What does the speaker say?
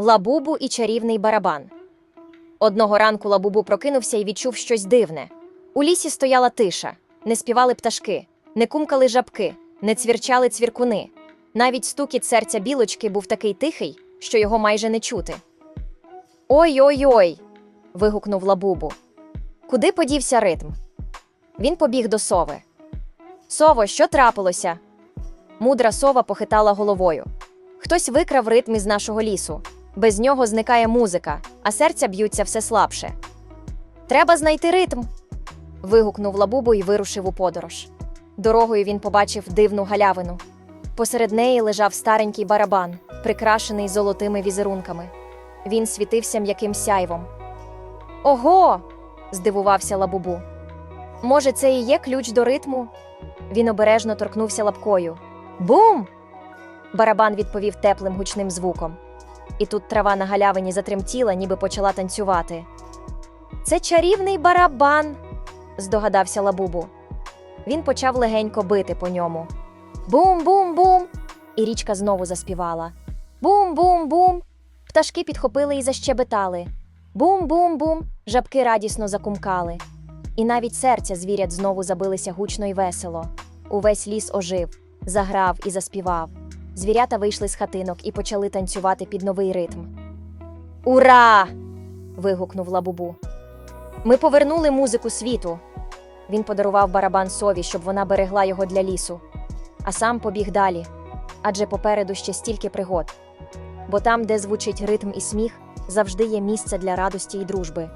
Лабубу і чарівний барабан. Одного ранку Лабубу прокинувся і відчув щось дивне. У лісі стояла тиша, не співали пташки, не кумкали жабки, не цвірчали цвіркуни. Навіть стукіт серця білочки був такий тихий, що його майже не чути. Ой-ой-ой. вигукнув Лабубу. Куди подівся ритм? Він побіг до сови. Сово, що трапилося? Мудра сова похитала головою. Хтось викрав ритм із нашого лісу. Без нього зникає музика, а серця б'ються все слабше. Треба знайти ритм. вигукнув Лабубу і вирушив у подорож. Дорогою він побачив дивну галявину. Посеред неї лежав старенький барабан, прикрашений золотими візерунками. Він світився м'яким сяйвом. Ого! здивувався Лабубу. Може, це і є ключ до ритму? Він обережно торкнувся лапкою. Бум! Барабан відповів теплим гучним звуком. І тут трава на галявині затремтіла, ніби почала танцювати. Це чарівний барабан, здогадався Лабубу. Він почав легенько бити по ньому. Бум-бум-бум! І річка знову заспівала. Бум-бум-бум! Пташки підхопили і защебетали. Бум-бум-бум! Жабки радісно закумкали. І навіть серця звірят знову забилися гучно й весело. Увесь ліс ожив, заграв і заспівав. Звірята вийшли з хатинок і почали танцювати під новий ритм. Ура! вигукнув Лабубу. Ми повернули музику світу. Він подарував барабан сові, щоб вона берегла його для лісу, а сам побіг далі, адже попереду ще стільки пригод. Бо там, де звучить ритм і сміх, завжди є місце для радості і дружби.